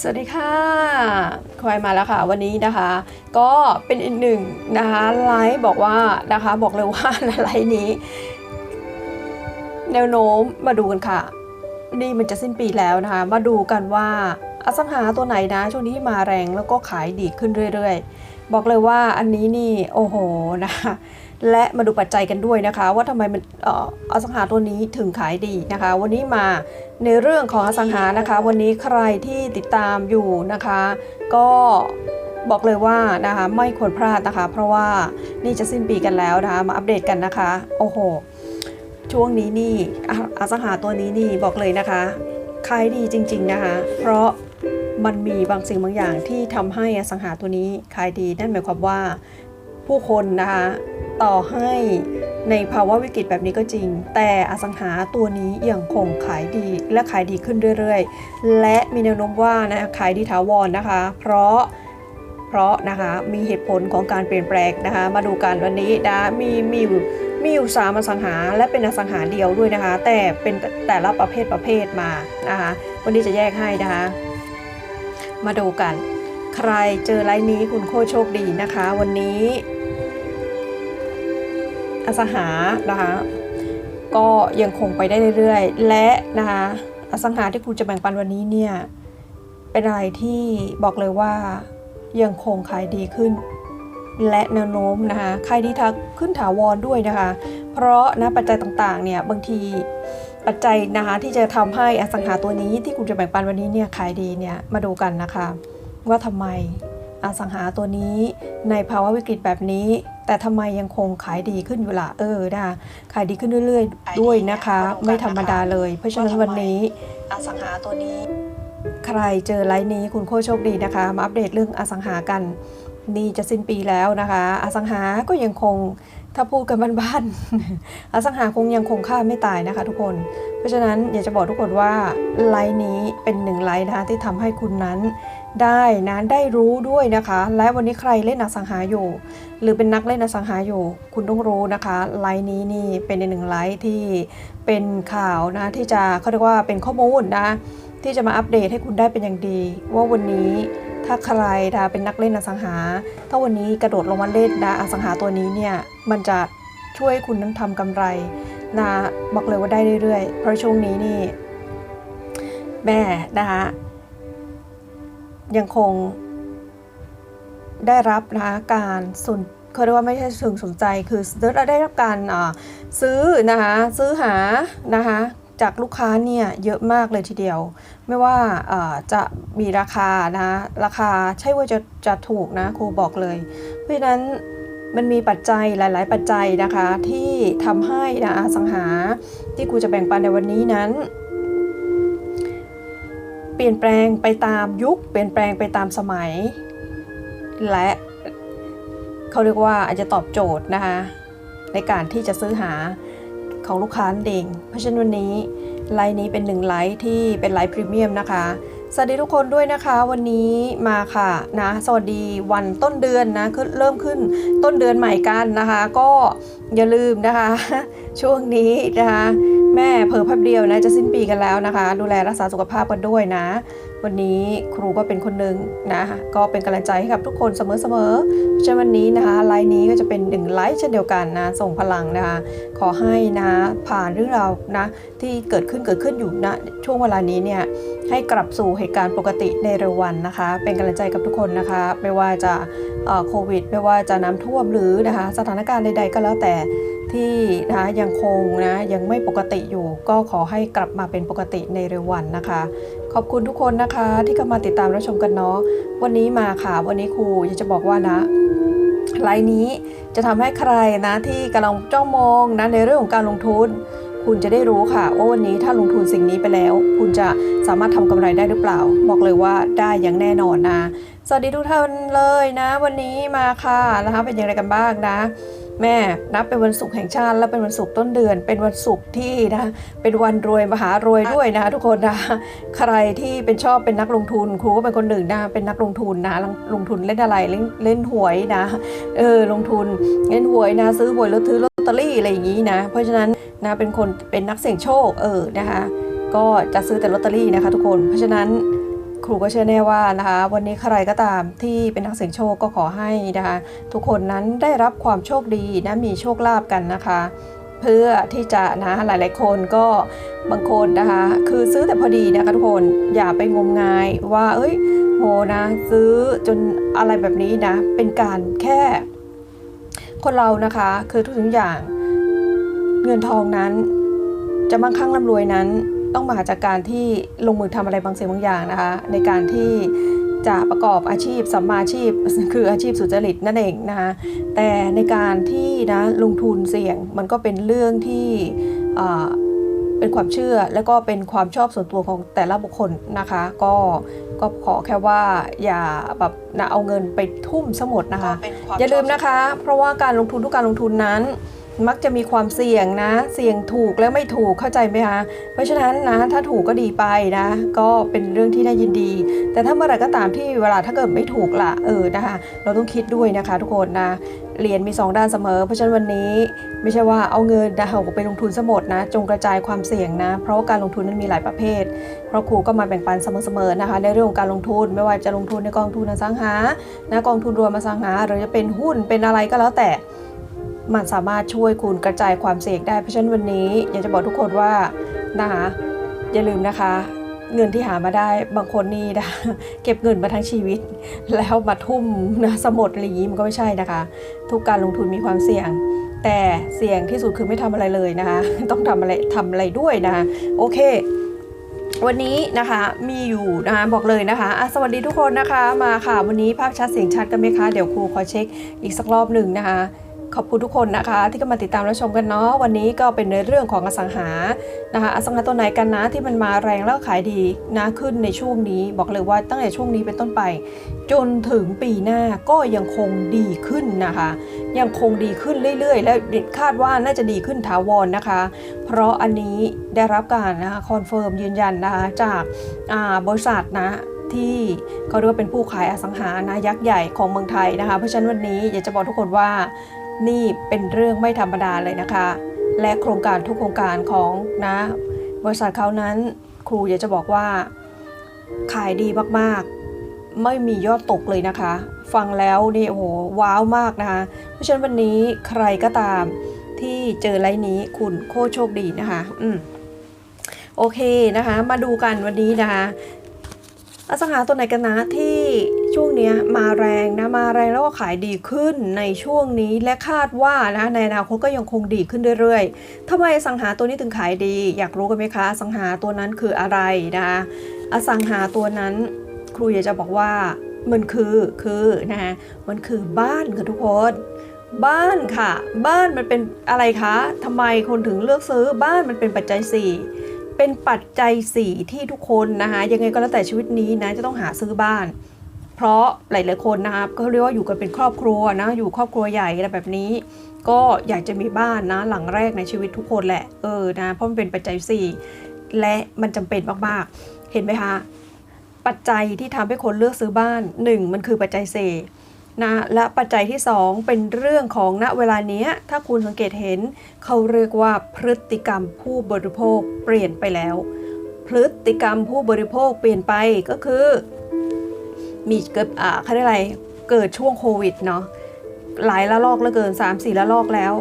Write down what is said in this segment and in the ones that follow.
สวัสดีค่ะควายมาแล้วค่ะ วันนี้นะคะ ก็เป็นอีกหนึ่งนะคะไลฟ์บอกว่านะคะบอกเลยว่าไลฟ์นี้ แนวโน้มมาดูกันค่ะ นี่มันจะสิ้นปีแล้วนะคะ มาดูกันว่าอสังหาตัวไหนนะ ช่วงนี้มาแรงแล้วก็ขายดีขึ้นเรื่อย ๆ บอกเลยว่าอันนี้นี่โอ้โหนะคะ และมาดูปัจจัยกันด้วยนะคะ ว่าทำไมมันเอ่ออสังหาตัวนี้ถึงขายดีนะคะ วันนี้มาในเรื่องของอสังหานะคะ วันนี้ใครที่ติดตามอยู่นะคะ ก็บอกเลยว่านะคะไม่ควรพลาดนะคะ เพราะว่านี่จะสิ้นปีกันแล้วนะคะ มาอัปเดตกันนะคะ โอ้โห ช่วงนี้นี่ออสังหาตัวนี้นี่บอกเลยนะคะขายดีจริง ๆนะคะ เพราะมันมีบางสิ่งบางอย่างที่ทำให้อสังหาตัวนี้ขายดีนั่นหมายความว่าผู้คนนะคะ ต่อให้ในภาวะวิกฤตแบบนี้ก็จริง แต่อสังหาตัวนี้ยังคงขายดีและขายดีขึ้นเรื่อยๆ และมีแนวโน้มว่านะขายดีถาวรนะคะ เพราะเพราะนะคะมีเหตุผลของการเปลี่ยนแปลงนะคะ มาดูกันวันนี้นะมีมีอยู่มีอยู่สามอสังหาและเป็นอสังหาเดียวด้วยนะคะ แต่เป็นแต่ละประเภทประเภทมานะคะ วันนี้จะแยกให้นะคะ มาดูกัน ใครเจอไลน์นี้คุณโคตรโชคดีนะคะ วันนี้ อสังหานะคะก็ยังคงไปได้เรื่อยๆ และนะคะอสังหาที่คุณจะแบ่งปันวันนี้เนี่ยเป็นอะไรที่บอกเลยว่ายังคงขายดีขึ้น และแนวโน้มนะคะขายดีทักขึ้นถาวรด้วยนะคะ เพราะนะปัจจัยต่างๆเนี่ยบางทีปัจจัยนะคะที่จะทำให้อสังหาตัวนี้ที่คุณจะแบ่งปันวันนี้เนี่ยขายดีเนี่ยมาดูกันนะคะ ว่าทำไมอสังหาตัวนี้ในภาวะวิกฤตแบบนี้ แต่ทำไมยังคงขายดีขึ้นอยู่ล่ะเออนะคะขายดีขึ้นเรื่อยๆ ด้วยนะคะ ไม่ธรรมดาเลย เพราะฉะนั้นวันนี้อสังหาตัวนี้ ใครเจอไลน์นี้คุณโคตรโชคดีนะคะ มาอัปเดตเรื่องอสังหากัน นี่จะสิ้นปีแล้วนะคะ อสังหาก็ยังคงถ้าพูดกันบ้านๆอสังหาคงยังคงค่าไม่ตายนะคะ ทุกคน เพราะฉะนั้นอยากจะบอกทุกคนว่าไลน์นี้เป็นหนึ่งไลน์นะคะที่ทำให้คุณนั้น ได้นะได้รู้ด้วยนะคะ และวันนี้ใครเล่นอสังหาอยู่ หรือเป็นนักเล่นอสังหาอยู่ คุณต้องรู้นะคะไลน์นี้นี่เป็นในหนึ่งไลน์ที่เป็นข่าวนะที่จะเขาเรียกว่าเป็นข้อมูลนะที่จะมาอัปเดตให้คุณได้เป็นอย่างดี ว่าวันนี้ถ้าใครนะเป็นนักเล่นอสังหา ถ้าวันนี้กระโดดลงมาเล่นนะอสังหาตัวนี้เนี่ยมันจะช่วยคุณนั้นทำกำไรนะบอกเลยว่าได้เรื่อยๆเพราะช่วงนี้นี่แม่นะคะ ยังคงได้รับนะการสนเขาเรียกว่าไม่ใช่ถึงสนใจคือได้รับการซื้อนะคะซื้อหานะคะจากลูกค้าเนี่ยเยอะมากเลยทีเดียว ไม่ว่าจะมีราคานะราคาใช่ว่าจะจะถูกนะครูบอกเลย เพราะฉะนั้นมันมีปัจจัยหลาย ๆ ปัจจัยนะคะที่ทำให้นะอสังหาที่ครูจะแบ่งปันในวันนี้นั้น เปลี่ยนแปลงไปตามยุค เปลี่ยนแปลงไปตามสมัย และเขาเรียกว่าอาจจะตอบโจทย์นะคะในการที่จะซื้อหาของลูกค้าเองเพราะฉะนั้นวันนี้ไลน์นี้เป็นหนึ่งไลน์ที่เป็นไลน์พรีเมียมนะคะสวัสดีทุกคนด้วยนะคะวันนี้มาค่ะนะสวัสดีวันต้นเดือนนะเริ่มขึ้นต้นเดือนใหม่กันนะคะ ก็อย่าลืมนะคะ ช่วงนี้นะคะแม่เผลอแป๊บเดียวนะจะสิ้นปีกันแล้วนะคะ ดูแลรักษาสุขภาพกันด้วยนะ วันนี้ครูก็เป็นคนหนึ่งนะก็เป็นกำลังใจให้กับทุกคนเสมอๆเพราะฉะนั้นวันนี้นะคะไลน์นี้ก็จะเป็นหนึ่งไลฟ์เช่นเดียวกันนะส่งพลังนะคะขอให้นะผ่านเรื่องราวนะที่เกิดขึ้นเกิดขึ้นอยู่นะช่วงเวลานี้เนี่ยให้กลับสู่เหตุการณ์ปกติในเร็ววันนะคะ เป็นกำลังใจกับทุกคนนะคะ ไม่ว่าจะโควิด ไม่ว่าจะน้ำท่วมหรือนะคะสถานการณ์ใดๆก็แล้วแต่ที่นะคะยังคงนะยังไม่ปกติอยู่ ก็ขอให้กลับมาเป็นปกติในเร็ววันนะคะ ขอบคุณทุกคนนะคะ ที่เข้ามาติดตามรับชมกันเนาะวันนี้มาค่ะ วันนี้ครูอยากจะบอกว่านะไลน์นี้จะทำให้ใครนะที่กำลังจ้องมองนะในเรื่องของการลงทุน คุณจะได้รู้ค่ะว่าวันนี้ถ้าลงทุนสิ่งนี้ไปแล้ว คุณจะสามารถทำกำไรได้หรือเปล่า บอกเลยว่าได้อย่างแน่นอนนะ สวัสดีทุกท่านเลยนะ วันนี้มาค่ะนะคะเป็นอย่างไรกันบ้างนะ แม่นับเป็นวันศุกร์แห่งชาติ และเป็นวันศุกร์ต้นเดือน เป็นวันศุกร์ที่นะเป็นวันรวยมหารวยด้วยนะทุกคนนะใครที่เป็นชอบเป็นนักลงทุนครูก็เป็นคนหนึ่งนะเป็นนักลงทุนนะลงทุนเล่นอะไรเล่นเล่นหวยนะเออลงทุนเล่นหวยนะซื้อหวยแล้วซื้อลอตเตอรี่อะไรอย่างนี้นะ เพราะฉะนั้นนะเป็นคนเป็นนักเสี่ยงโชคเออนะคะก็จะซื้อแต่ลอตเตอรี่นะคะทุกคนเพราะฉะนั้น ครูก็เชื่อแน่ว่านะคะวันนี้ใครก็ตามที่เป็นนักเสี่ยงโชคก็ขอให้นะคะทุกคนนั้นได้รับความโชคดีนะมีโชคลาภกันนะคะ เพื่อที่จะนะหลายๆ คนก็บางคนนะคะคือซื้อแต่พอดีนะคะทุกคนอย่าไปงมงายว่าเอ้ยโหนะซื้อจนอะไรแบบนี้นะเป็นการแค่ คนเรานะคะคือทุกสิ่งอย่างเงินทองนั้น จะมั่งคั่งร่ำรวยนั้น ต้องมาจากการที่ลงมือทำอะไรบางสิ่งบางอย่างนะคะ ในการที่จะประกอบอาชีพสัมมาอาชีพคืออาชีพสุจริตนั่นเองนะคะแต่ในการที่นะลงทุนเสี่ยงมันก็เป็นเรื่องที่อ่าเป็นความเชื่อและก็เป็นความชอบส่วนตัวของแต่ละบุคคลนะคะ ก็ก็ขอแค่ว่าอย่าแบบนะเอาเงินไปทุ่มสมดนะคะ อย่าลืมนะคะ เพราะว่าการลงทุนทุกการลงทุนนั้น มักจะมีความเสี่ยงนะ เสี่ยงถูกและไม่ถูกเข้าใจไหมคะเพราะฉะนั้นนะถ้าถูกก็ดีไปนะ ก็เป็นเรื่องที่น่ายินดี แต่ถ้าเมื่อไรก็ตามที่เวลาถ้าเกิดไม่ถูกละเออนะคะเราต้องคิดด้วยนะคะ ทุกคนนะเหรียญมี 2 ด้านเสมอ เพราะฉะนั้นวันนี้ไม่ใช่ว่าเอาเงินนะคะไปลงทุนสมดนะ จงกระจายความเสี่ยงนะ เพราะาการลงทุนนั้นมีหลายประเภท เพราะครูก็มาแบ่งปันเสมอๆนะคะ ในเรื่องของการลงทุนไม่ว่าจะลงทุนในกองทุนอสังหานะกองทุนรวมอสังหา หรือจะเป็นหุ้นเป็นอะไรก็แล้วแต่ มันสามารถช่วยคุณกระจายความเสี่ยงได้ เพราะฉะนั้นวันนี้อยากจะบอกทุกคนว่านะคะอย่าลืมนะคะ เงินที่หามาได้บางคนนี่นะเก็บเงินมาทั้งชีวิต แล้วมาทุ่มนะสมดอะไรอย่างนี้มันก็ไม่ใช่นะคะ ทุกการลงทุนมีความเสี่ยงแต่เสี่ยงที่สุดคือไม่ทำอะไรเลยนะคะ ต้องทำอะไรทำอะไรด้วยนะคะโอเค วันนี้นะคะมีอยู่นะคะบอกเลยนะคะะสวัสดีทุกคนนะคะมาค่ะ วันนี้ภาพชัดเสียงชัดกันไหมคะ เดี๋ยวครูขอเช็คอีกสักรอบหนึ่งนะคะ ขอบคุณทุกคนนะคะ ที่ก็มาติดตามและชมกันเนาะวันนี้ก็เป็นในเรื่องของอสังหานะคะอสังหาตัวไหนกันนะที่มันมาแรงแล้วขายดีนะขึ้นในช่วงนี้ บอกเลยว่าตั้งแต่ช่วงนี้เป็นต้นไป จนถึงปีหน้าก็ยังคงดีขึ้นนะคะ ยังคงดีขึ้นเรื่อยๆ และคาดว่าน่าจะดีขึ้นถาวรนะคะ เพราะอันนี้ได้รับการนะคะคอนเฟิร์มยืนยันนะคะจากาบริษัทนะที่เขาเรียกว่าเป็นผู้ขายอสังหานะยักษ์ใหญ่ของเมืองไทยนะคะ เพราะฉะนั้นวันนี้อยากจะบอกทุกคนว่า นี่เป็นเรื่องไม่ธรรมดาเลยนะคะ และโครงการทุกโครงการของนะบริษัทเขานั้นครูอยากจะบอกว่า ขายดีมากๆ ไม่มียอดตกเลยนะคะ ฟังแล้วนี่โอ้โหว้าวมากนะคะ เพราะฉะนั้นวันนี้ใครก็ตามที่เจอไลน์นี้คุณโคโชคดีนะคะ อืมโอเคนะคะ มาดูกันวันนี้นะคะอสังหาตัวไหนกันนะที่ ช่วงนี้มาแรงนะมาแรงแล้วก็ขายดีขึ้นในช่วงนี้และคาดว่านะในอนาคตก็ยังคงดีขึ้นเรื่อยๆทำไมอสังหาตัวนี้ถึงขายดี อยากรู้กันไหมคะอสังหาตัวนั้นคืออะไรนะคะอสังหาตัวนั้น ครูอยากจะบอกว่ามันคือคือนะคะมันคือบ้านค่ะทุกคนบ้านค่ะ บ้านมันเป็นอะไรคะทำไมคนถึงเลือกซื้อบ้านมันเป็นปัจจัย 4 เป็นปัจจัย 4 ที่ทุกคนนะคะยังไงก็แล้วแต่ชีวิตนี้นะจะต้องหาซื้อบ้าน เพราะหลายๆคนนะคะก็เรียกว่าอยู่กันเป็นครอบครัวนะอยู่ครอบครัวใหญ่อะไรแบบนี้ ก็อยากจะมีบ้านนะหลังแรกในชีวิตทุกคนแหละเออนะเพราะมันเป็นปัจจัย 4 และมันจำเป็นมากๆ เห็นไหมคะปัจจัยที่ทำให้คนเลือกซื้อบ้าน 1 มันคือปัจจัยเศษนะและปัจจัยที่ 2 เป็นเรื่องของณเวลานี้ถ้าคุณสังเกตเห็น เขาเรียกว่าพฤติกรรมผู้บริโภคเปลี่ยนไปแล้ว พฤติกรรมผู้บริโภคเปลี่ยนไปก็คือ มีเกิดอ่าเขาเรียกอะไรเกิดช่วงโควิดเนาะหลายละลอกเหลือเกิน 3-4ละลอกแล้ว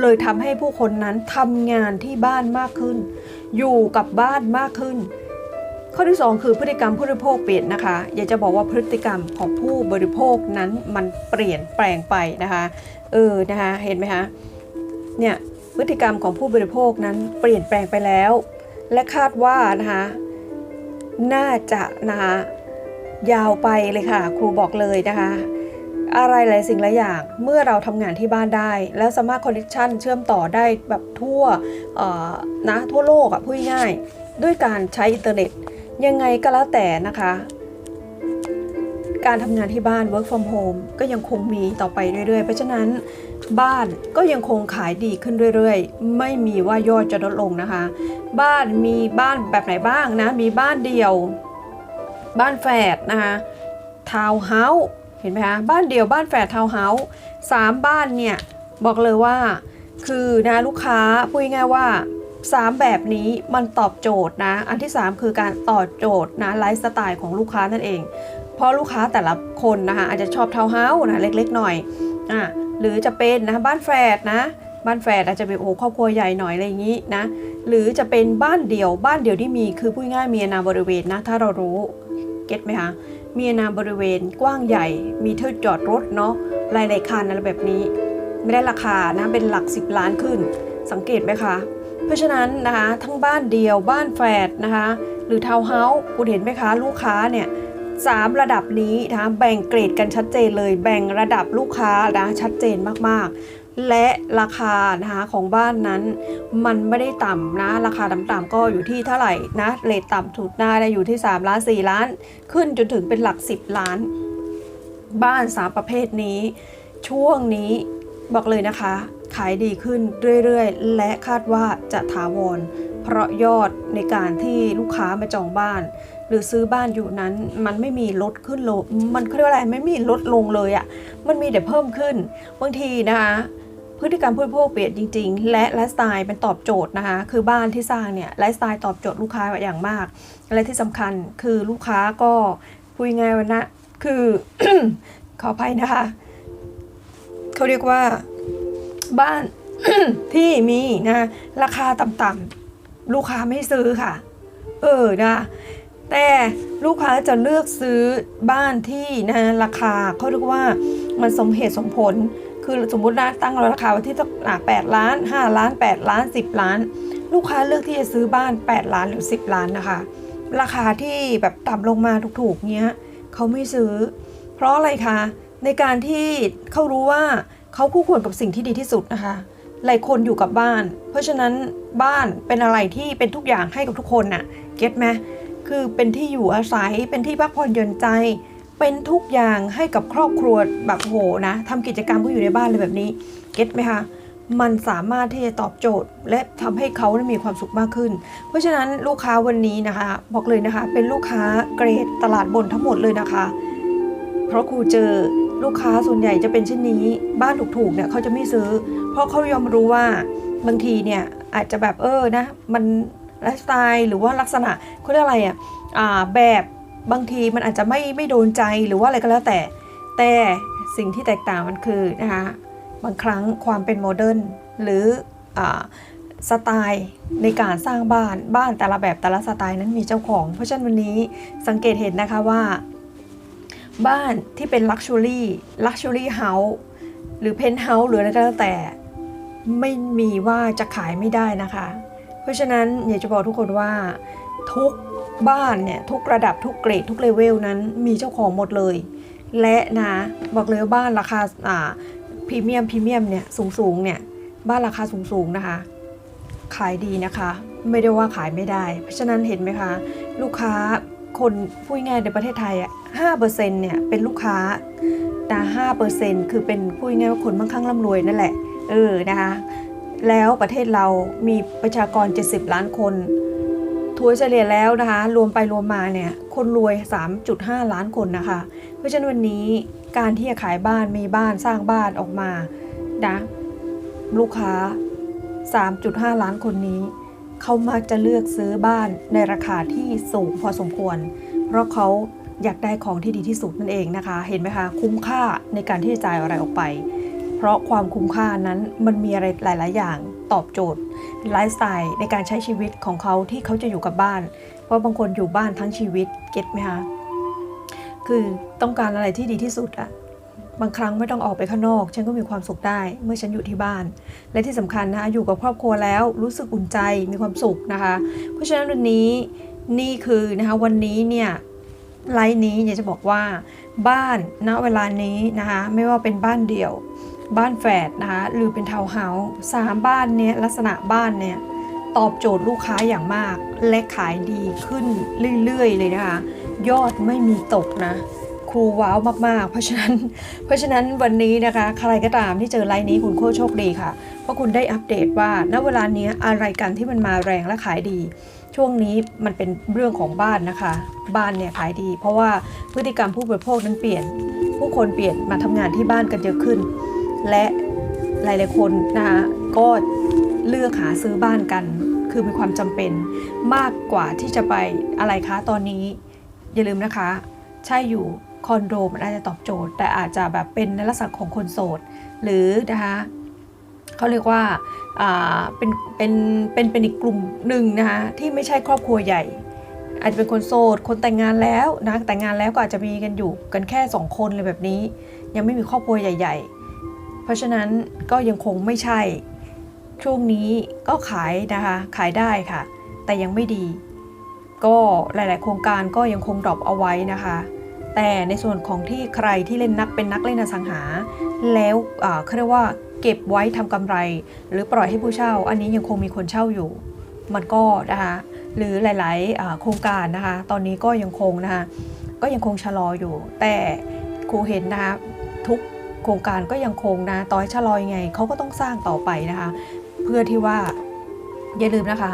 เลยทำให้ผู้คนนั้นทำงานที่บ้านมากขึ้น อยู่กับบ้านมากขึ้น ข้อที่ 2 คือพฤติกรรมผู้บริโภคเปลี่ยนนะคะ อยากจะบอกว่าพฤติกรรมของผู้บริโภคนั้นมันเปลี่ยนแปลงไปนะคะเออนะคะเห็นไหมคะเนี่ยพฤติกรรมของผู้บริโภคนั้นเปลี่ยนแปลงไปแล้ว และคาดว่านะคะน่าจะนะคะ ยาวไปเลยค่ะ ครูบอกเลยนะคะ อะไรหลายสิ่งหลายอย่างเมื่อเราทำงานที่บ้านได้ แล้วสามารถคอนเนคชันเชื่อมต่อได้แบบทั่วนะทั่วโลกอะพูดง่ายด้วยการใช้อินเทอร์เน็ต ยังไงก็แล้วแต่นะคะ การทำงานที่บ้าน work from home ก็ยังคงมีต่อไปเรื่อยๆ เพราะฉะนั้นบ้านก็ยังคงขายดีขึ้นเรื่อยๆ ไม่มีว่ายอดจะลดลงนะคะ บ้านมีบ้านแบบไหนบ้างนะ มีบ้านเดียว บ้านแฝดนะคะทาวเฮาส์เห็นไหมคะบ้านเดียวบ้านแฝดทาวเฮาส์สามบ้านเนี่ยบอกเลยว่าคือนะลูกค้าพูดง่ายว่า 3 แบบนี้มันตอบโจทย์นะ อันที่ 3 คือการตอบโจทย์นะไลฟ์สไตล์ของลูกค้านั่นเอง เพราะลูกค้าแต่ละคนนะคะอาจจะชอบทาวน์เฮาส์นะเล็กๆหน่อยอะหรือจะเป็นนะบ้านแฝดนะบ้านแฝดอาจจะเป็นโอ้ครอบครัวใหญ่หน่อยอะไรอย่างนี้นะหรือจะเป็นบ้านเดี่ยวบ้านเดี่ยวที่มีคือพูดง่ายมีนาบริเวณนะถ้าเรารู้ เก็ตไหมคะ มีอนาบริเวณกว้างใหญ่ มีที่จอดรถเนาะหลายๆคันอะไรแบบนี้ ไม่ได้ราคานะ เป็นหลัก 10 ล้านขึ้น สังเกตไหมคะ เพราะฉะนั้นนะคะ ทั้งบ้านเดียว บ้านแฝดนะคะ หรือทาวน์เฮาส์คุณเห็นไหมคะ ลูกค้าเนี่ยสามระดับนี้นะคะแบ่งเกรดกันชัดเจนเลย แบ่งระดับลูกค้านะชัดเจนมากๆ และราคานะคะของบ้านนั้น มันไม่ได้ต่ำนะ ราคาต่ำๆก็อยู่ที่เท่าไหร่นะเรทต่ำสุดหน้าได้อยู่ที่ 3 ล้าน 4 ล้าน ขึ้นจนถึงเป็นหลัก 10 ล้าน บ้านสามประเภทนี้ ช่วงนี้บอกเลยนะคะ ขายดีขึ้นเรื่อยๆ และคาดว่าจะถาวรเพราะยอดในการที่ลูกค้ามาจองบ้าน หรือซื้อบ้านอยู่นั้น มันไม่มีลดขึ้นลงมันเขาเรียกว่าอะไรไม่มีลดลงเลยอะ่ะมันมีแต่เพิ่มขึ้นบางทีนะคะ พฤติกรรมผู้บริโภคเปลี่ยนจริง ๆ และไลฟ์สไตล์เป็นตอบโจทย์นะคะ คือบ้านที่สร้างเนี่ยไลฟ์สไตล์ตอบโจทย์ลูกค้าอย่างมาก และที่สำคัญคือลูกค้าก็พูดง่ายว่านะคือขออภัยนะคะเขาเรียกว่าบ้านที่มีนะราคาต่ำๆลูกค้าไม่ซื้อค่ะ เออนะแต่ลูกค้าจะเลือกซื้อบ้านที่นะราคาเขาเรียกว่ามันสมเหตุสมผล คือสมมุตินะตั้งราคาไว้ที่สักแปดล้านห้าล้านแปดล้านสิบล้าน ลูกค้าเลือกที่จะซื้อบ้าน8ล้านหรือ10ล้านนะคะ ราคาที่แบบต่ำลงมาถูกๆเนี้ยเขาไม่ซื้อ เพราะอะไรคะในการที่เขารู้ว่าเขาคู่ควรกับสิ่งที่ดีที่สุดนะคะหลายคนอยู่กับบ้าน เพราะฉะนั้นบ้านเป็นอะไรที่เป็นทุกอย่างให้กับทุกคนน่ะเก็ตไหมคือเป็นที่อยู่อาศัยเป็นที่พักผ่อนหย่อนใจ เป็นทุกอย่างให้กับครอบครัวแบบโหนะทำกิจกรรมก็อยู่ในบ้านเลยแบบนี้ เก็ตไหมคะมันสามารถที่จะตอบโจทย์ และทำให้เขาได้มีความสุขมากขึ้น เพราะฉะนั้นลูกค้าวันนี้นะคะ บอกเลยนะคะ เป็นลูกค้าเกรดตลาดบนทั้งหมดเลยนะคะ เพราะครูเจอลูกค้าส่วนใหญ่จะเป็นเช่นนี้ บ้านถูกๆเนี่ยเขาจะไม่ซื้อ เพราะเขายอมรู้ว่าบางทีเนี่ยอาจจะแบบเออนะมันไลฟ์สไตล์หรือว่าลักษณะเขาเรียกอะไรอะอ่าแบบ บางทีมันอาจจะไม่ไม่โดนใจหรือว่าอะไรก็แล้วแต่ แต่สิ่งที่แตกต่างมันคือนะคะบางครั้งความเป็นโมเดิร์นหรืออสไตล์ในการสร้างบ้านบ้านแต่ละแบบแต่ละสไตล์นั้นมีเจ้าของ เพราะฉะนั้นวันนี้สังเกตเห็นนะคะว่า บ้านที่เป็นลักชัวรี่ลักชัวรี่เฮาส์หรือเพนท์เฮาส์หรืออะไรก็แล้วแต่ไม่มีว่าจะขายไม่ได้นะคะ เพราะฉะนั้นอยากจะบอกทุกคนว่า ทุกบ้านเนี่ยทุกระดับทุกเกรดทุกเลเวลนั้นมีเจ้าของหมดเลย และนะบอกเลยว่าบ้านราคาอ่าพรีเมียมพรีเมียมเนี่ยสูงสูงเนี่ยบ้านราคาสูงสูงนะคะ ขายดีนะคะ ไม่ได้ว่าขายไม่ได้ เพราะฉะนั้นเห็นไหมคะ ลูกค้าคนพูดง่ายในประเทศไทยอะห้าเปอร์เซ็นต์เนี่ยเป็นลูกค้านะห้าเปอร์เซ็นต์คือเป็นพูดง่ายว่าคนมั่งคั่งร่ำรวยนั่นแหละเออนะคะแล้วประเทศเรามีประชากร 70 ล้านคน ถัวเฉลี่ยแล้วนะคะ รวมไปรวมมาเนี่ย คนรวย 3.5 ล้านคนนะคะ เพราะฉะนั้นวันนี้การที่จะขายบ้านมีบ้านสร้างบ้านออกมานะลูกค้า 3.5 ล้านคนนี้ เขามักจะเลือกซื้อบ้านในราคาที่สูงพอสมควร เพราะเขาอยากได้ของที่ดีที่สุดนั่นเองนะคะ เห็นไหมคะ คุ้มค่าในการที่จะจ่ายอะไรออกไป เพราะความคุ้มค่านั้นมันมีอะไรหลาย ๆ อย่าง ตอบโจทย์ไลฟ์สไตล์ในการใช้ชีวิตของเขาที่เขาจะอยู่กับบ้าน เพราะบางคนอยู่บ้านทั้งชีวิตเก็ตไหมคะคือต้องการอะไรที่ดีที่สุดอะบางครั้งไม่ต้องออกไปข้างนอก ฉันก็มีความสุขได้ เมื่อฉันอยู่ที่บ้าน และที่สำคัญนะคะอยู่กับครอบครัวแล้วรู้สึกอุ่นใจมีความสุขนะคะ เพราะฉะนั้นวันนี้นี่คือนะคะวันนี้เนี่ยไลน์นี้อยากจะบอกว่าบ้านณเวลานี้นะคะไม่ว่าเป็นบ้านเดี่ยว บ้านแฝดนะคะหรือเป็นทาวน์เฮาส์สามบ้านเนี่ยลักษณะบ้านเนี่ยตอบโจทย์ลูกค้าอย่างมาก และขายดีขึ้นเรื่อยๆเลยนะคะยอดไม่มีตกนะ ครูว้าวมากๆ เพราะฉะนั้น เพราะฉะนั้นวันนี้นะคะใครก็ตามที่เจอไลน์นี้คุณโคตรโชคดีค่ะ เพราะคุณได้อัปเดตว่าณเวลานี้อะไรกันที่มันมาแรงและขายดี ช่วงนี้มันเป็นเรื่องของบ้านนะคะ บ้านเนี่ยขายดี เพราะว่าพฤติกรรมผู้บริโภคนั้นเปลี่ยน ผู้คนเปลี่ยนมาทำงานที่บ้านกันเยอะขึ้น และหลายๆคนนะคะก็เลือกหาซื้อบ้านกัน คือมีความจำเป็นมากกว่าที่จะไปอะไรคะตอนนี้ อย่าลืมนะคะ ใช่อยู่คอนโดมันอาจจะตอบโจทย์ แต่อาจจะแบบเป็นในลักษณะของคนโสด หรือนะคะเขาเรียกว่าเป็นเป็นเป็นเป็นอีกกลุ่มหนึ่งนะคะที่ไม่ใช่ครอบครัวใหญ่ อาจจะเป็นคนโสด คนแต่งงานแล้วนะแต่งงานแล้วก็อาจจะมีกันอยู่กันแค่สองคนเลยแบบนี้ ยังไม่มีครอบครัวใหญ่ ๆ เพราะฉะนั้นก็ยังคงไม่ใช่ ช่วงนี้ก็ขายนะคะ ขายได้ค่ะ แต่ยังไม่ดี ก็หลาย ๆ โครงการก็ยังคงดรอปเอาไว้นะคะ แต่ในส่วนของที่ใครที่เล่นนักเป็นนักเล่นอสังหา แล้วเขาเรียกว่าเก็บไว้ทำกำไร หรือปล่อยให้ผู้เช่า อันนี้ยังคงมีคนเช่าอยู่ มันก็นะคะหรือหลาย ๆ โครงการนะคะ ตอนนี้ก็ยังคงนะคะก็ยังคงชะลออยู่ แต่ครูเห็นนะคะทุก โครงการก็ยังคงนะต่อยชะลอยไงเขาก็ต้องสร้างต่อไปนะคะ เพื่อที่ว่าอย่าลืมนะคะ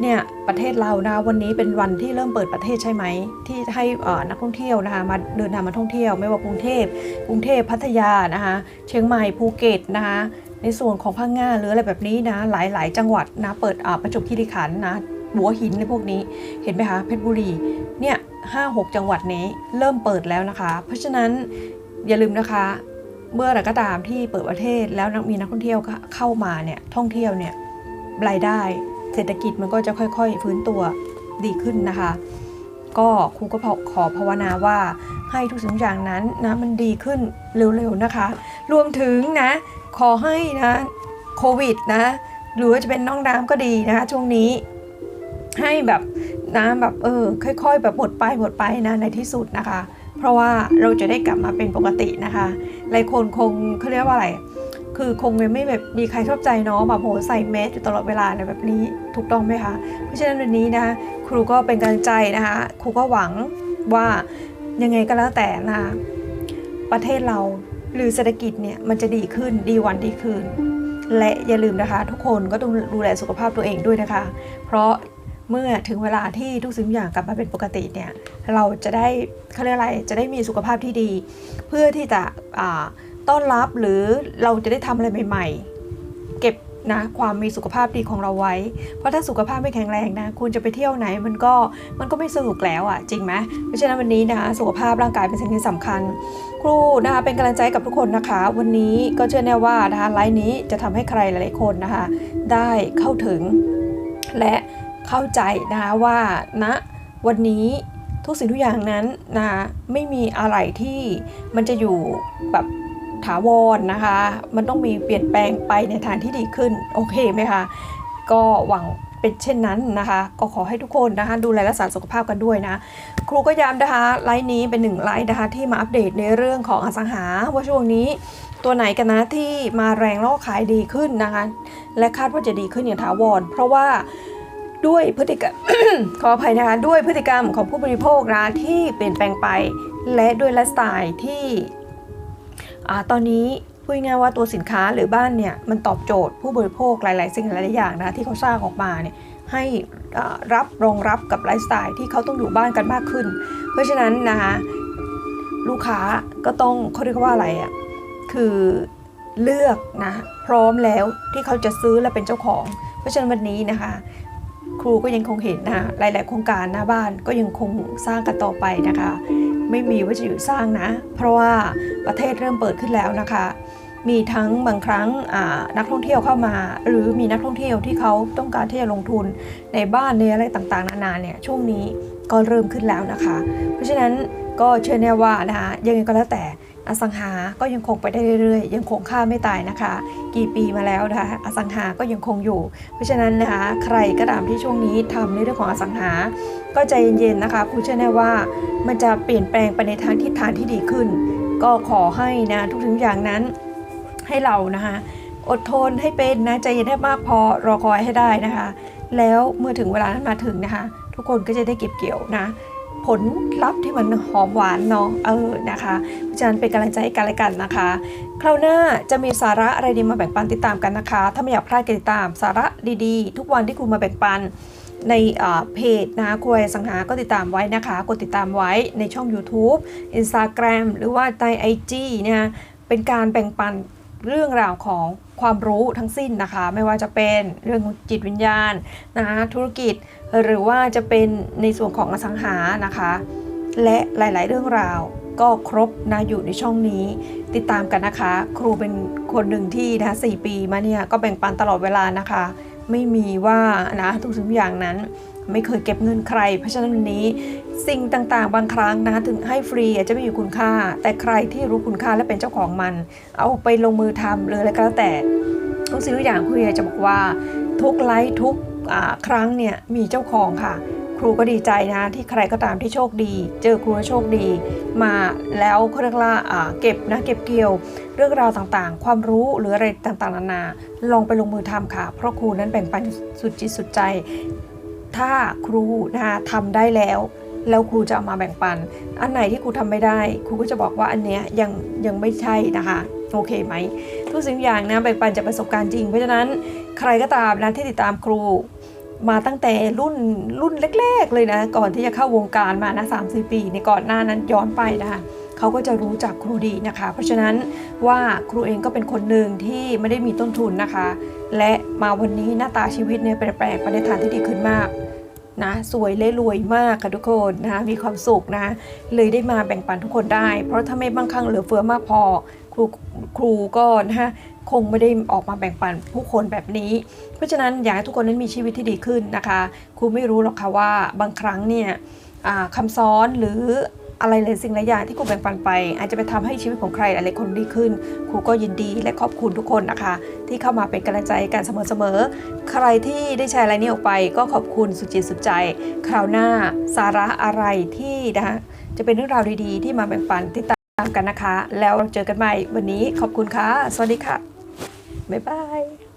เนี่ยประเทศเรานะวันนี้เป็นวันที่เริ่มเปิดประเทศใช่ไหม ที่ให้นักท่องเที่ยวนะคะมาเดินทางมาท่องเที่ยว ไม่ว่ากรุงเทพกรุงเทพพัทยานะคะเชียงใหม่ภูเก็ตนะคะในส่วนของพังงาหรืออะไรแบบนี้นะหลายๆ จังหวัดนะเปิดประจวบคีรีขันธ์นะหัวหินในพวกนี้เห็นไหมคะเพชรบุรีเนี่ยห้าหกจังหวัดนี้เริ่มเปิดแล้วนะคะ เพราะฉะนั้นอย่าลืมนะคะ เมื่อไรก็ตามที่เปิดประเทศแล้วนักมีนักท่องเที่ยวเข้ามาเนี่ยท่องเที่ยวเนี่ยรายได้เศรษฐกิจมันก็จะค่อยๆ ฟื้นตัวดีขึ้นนะคะ ก็ครูก็ขอภาวนาว่าให้ทุกสิ่งอย่างนั้นนะมันดีขึ้นเร็วๆนะคะ รวมถึงนะ ขอให้นะโควิดนะหรือว่าจะเป็นน้องน้ำก็ดีนะคะ ช่วงนี้ให้แบบน้ำแบบเออค่อย ๆ แบบหมดไปหมดไปนะในที่สุดนะคะ เพราะว่าเราจะได้กลับมาเป็นปกตินะคะ หลายคนคงเขาเรียกว่าอะไร คือคงไม่แบบมีใครชอบใจเนาะแบบโหใส่แมสอยู่ตลอดเวลาอะไรแบบนี้ถูกต้องไหมคะ เพราะฉะนั้นวันนี้นะคะครูก็เป็นกำลังใจนะคะ ครูก็หวังว่ายังไงก็แล้วแต่นะคะประเทศเราหรือเศรษฐกิจเนี่ยมันจะดีขึ้นดีวันดีคืน และอย่าลืมนะคะ ทุกคนก็ต้องดูแลสุขภาพตัวเองด้วยนะคะ เพราะ เมื่อถึงเวลาที่ทุกสิ่งทุกอย่างกลับมาเป็นปกติเนี่ยเราจะได้เขาเรียกอะไรจะได้มีสุขภาพที่ดี เพื่อที่จะต้อนรับหรือเราจะได้ทำอะไรใหม่ ๆ เก็บนะความมีสุขภาพดีของเราไว้ เพราะถ้าสุขภาพไม่แข็งแรงนะคุณจะไปเที่ยวไหนมันก็มันก็ไม่สนุกแล้วอะจริงไหมเพราะฉะนั้นวันนี้นะคะสุขภาพร่างกายเป็นสิ่งที่สำคัญ ครูนะคะเป็นกำลังใจกับทุกคนนะคะ วันนี้ก็เชื่อแน่ว่านะคะไลฟ์นี้จะทำให้ใครหลายๆคนนะคะได้เข้าถึงและ เข้าใจนะคะว่าณนะวันนี้ทุกสิ่งทุกอย่างนั้นนะไม่มีอะไรที่มันจะอยู่แบบถาวรนะคะ มันต้องมีเปลี่ยนแปลงไปในทางที่ดีขึ้น โอเคไหมคะ ก็หวังเป็นเช่นนั้นนะคะ ก็ขอให้ทุกคนนะคะดูแลรักษาสุขภาพกันด้วยนะ ครูก็ย้ำนะคะไลฟ์นี้เป็นหนึ่งไลฟ์นะคะที่มาอัปเดตในเรื่องของอสังหาว่าช่วงนี้ตัวไหนกันนะที่มาแรงแล้วขายดีขึ้นนะคะ และคาดว่าจะดีขึ้นอย่างถาวรเพราะว่า ด้วยพฤติกรรมขออภัยนะคะด้วยพฤติกรรมของผู้บริโภคนะที่เปลี่ยนแปลงไป และด้วยไลฟ์สไตล์ที่อตอนนี้พูดง่ายว่าตัวสินค้าหรือบ้านเนี่ยมันตอบโจทย์ผู้บริโภคหลาย ๆ สิ่งหลาย ๆ อย่างนะที่เขาสร้างออกมาเนี่ยให้รับรองรับกับไลฟ์สไตล์ที่เขาต้องอยู่บ้านกันมากขึ้น เพราะฉะนั้นนะคะลูกค้าก็ต้องเขาเรียกว่าอะไรอะ่ะคือเลือกนะพร้อมแล้วที่เขาจะซื้อและเป็นเจ้าของ เพราะฉะนั้นวันนี้นะคะ ครูก็ยังคงเห็นนะคะหลาย ๆ โครงการหน้าบ้านก็ยังคงสร้างกันต่อไปนะคะ ไม่มีว่าจะหยุดสร้างนะ เพราะว่าประเทศเริ่มเปิดขึ้นแล้วนะคะ มีทั้งบางครั้งนักท่องเที่ยวเข้ามา หรือมีนักท่องเที่ยวที่เขาต้องการที่จะลงทุนในบ้านในอะไรต่าง ๆ นานาเนี่ยช่วงนี้ก็เริ่มขึ้นแล้วนะคะ เพราะฉะนั้นก็เชื่อแน่ว่านะคะยังไงก็แล้วแต่ อสังหาก็ยังคงไปได้เรื่อยๆ ยังคงค่าไม่ตายนะคะ กี่ปีมาแล้วนะคะอสังหาก็ยังคงอยู่ เพราะฉะนั้นนะคะใครก็ตามที่ช่วงนี้ทำในเรื่องของอสังหา ก็ใจเย็นๆนะคะครูเชื่อแน่ว่ามันจะเปลี่ยนแปลงไปในทางทิศทางที่ดีขึ้น ก็ขอให้นะทุกสิ่งอย่างนั้นให้เรานะคะอดทนให้เป็นนะใจเย็นให้มากพอรอคอยให้ได้นะคะ แล้วเมื่อถึงเวลานั้นมาถึงนะคะ ทุกคนก็จะได้เก็บเกี่ยวนะ ผลลัพธ์ที่มันหอมหวานเนาะเออนะคะเพราะฉะนั้นเป็นกำลังใจให้กันและกันนะคะ คราวหน้าจะมีสาระอะไรดีมาแบ่งปันติดตามกันนะคะ ถ้าไม่อยากพลาดการติดตามสาระดีๆ ทุกวันที่ครูมาแบ่งปันในเพจนะคะครัวสังหาก็ติดตามไว้นะคะ กดติดตามไว้ในช่อง YouTube Instagram หรือว่าใน IG เนี่ยเป็นการแบ่งปัน เรื่องราวของความรู้ทั้งสิ้นนะคะ ไม่ว่าจะเป็นเรื่องจิตวิญญาณนะคะธุรกิจหรือว่าจะเป็นในส่วนของอสังหานะคะ และหลาย ๆ เรื่องราวก็ครบนะอยู่ในช่องนี้ ติดตามกันนะคะ ครูเป็นคนหนึ่งที่นะสปีมาเนี่ยก็แบ่งปันตลอดเวลานะคะ ไม่มีว่านะทุกสิ่งอย่างนั้นไม่เคยเก็บเงินใคร เพราะฉะนั้นวันนี้ สิ่งต่างๆ บางครั้งนะคะถึงให้ฟรีอาจจะไม่มีคุณค่า แต่ใครที่รู้คุณค่าและเป็นเจ้าของมัน เอาไปลงมือทำหรือะไรก็แล้วแต่ทุกสิ่งทุกอย่างครูอยากจะบอกว่า ทุกไลฟ์ทุกครั้งเนี่ยมีเจ้าของค่ะ ครูก็ดีใจนะที่ใครก็ตามที่โชคดี เจอครูโชคดี มาแล้วเขาเรียกว่าเก็บนะเก็บเกี่ยว เรื่องราวต่างๆ ความรู้หรืออะไรต่างๆนานาลองไปลงมือทำค่ะ เพราะครูนั้นแบ่งปันสุดจิตสุดใจ ถ้าครูนะคะทำได้แล้ว แล้วครูจะเอามาแบ่งปัน อันไหนที่ครูทำไม่ได้ ครูก็จะบอกว่าอันเนี้ยยังยังไม่ใช่นะคะโอเคไหม ทุกสิ่งอย่างนะแบ่งปันจากประสบการณ์จริง เพราะฉะนั้นใครก็ตามนะที่ติดตามครูมาตั้งแต่รุ่นรุ่นแรก ๆ เลยนะ ก่อนที่จะเข้าวงการมานะสามสี่ปีในก่อนหน้านั้นย้อนไปนะคะเขาก็จะรู้จักครูดีนะคะ เพราะฉะนั้นว่าครูเองก็เป็นคนหนึ่งที่ไม่ได้มีต้นทุนนะคะ และมาวันนี้หน้าตาชีวิตเนี่ยเปลี่ยนแปลงไปในทางที่ดีขึ้นมาก นะสวยและรวยมากค่ะทุกคนนะมีความสุขนะ เลยได้มาแบ่งปันทุกคนได้ เพราะถ้าไม่บางครั้งเหลือเฟือมากพอ ครูครูก็นะฮะคงไม่ได้ออกมาแบ่งปันผู้คนแบบนี้ เพราะฉะนั้นอยากให้ทุกคนนั้นมีชีวิตที่ดีขึ้นนะคะ ครูไม่รู้หรอกค่ะว่าบางครั้งเนี่ยคำซ้อนหรือ อะไรเลยสิ่งหลายอย่างที่ครูแบ่งปันไป อาจจะไปทำให้ชีวิตของใครหลายๆคนดีขึ้น ครูก็ยินดีและขอบคุณทุกคนนะคะ ที่เข้ามาเป็นกำลังใจกันเสมอๆ ใครที่ได้แชร์อะไรนี้ออกไป ก็ขอบคุณสุดจิตสุดใจ คราวหน้าสาระอะไรที่นะคะจะเป็นเรื่องราวดีๆ ที่มาแบ่งปันติดตามกันนะคะ แล้วเราเจอกันใหม่วันนี้ขอบคุณค่ะ สวัสดีค่ะบ๊ายบาย